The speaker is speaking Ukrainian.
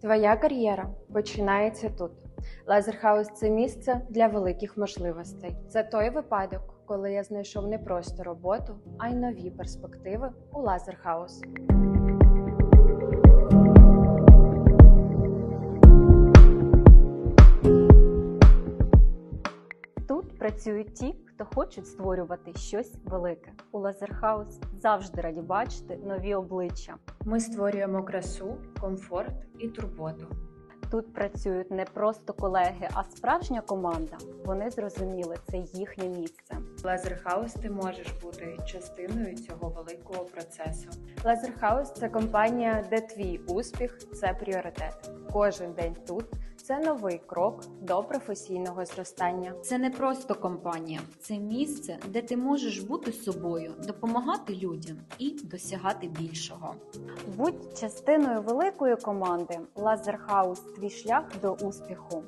Твоя кар'єра починається тут. Лазерхаус це місце для великих можливостей. Це той випадок, коли я знайшов не просто роботу, а й нові перспективи у Лазерхаус. Працюють ті, хто хочуть створювати щось велике. У Лазерхаус завжди раді бачити нові обличчя. Ми створюємо красу, комфорт і турботу. Тут працюють не просто колеги, а справжня команда. Вони зрозуміли, це їхнє місце. Лазерхаус ти можеш бути частиною цього великого процесу. Лазерхаус це компанія, де твій успіх це пріоритет. Кожен день тут це новий крок до професійного зростання. Це не просто компанія, це місце, де ти можеш бути собою, допомагати людям і досягати більшого. Будь частиною великої команди. Лазерхаус твій шлях до успіху.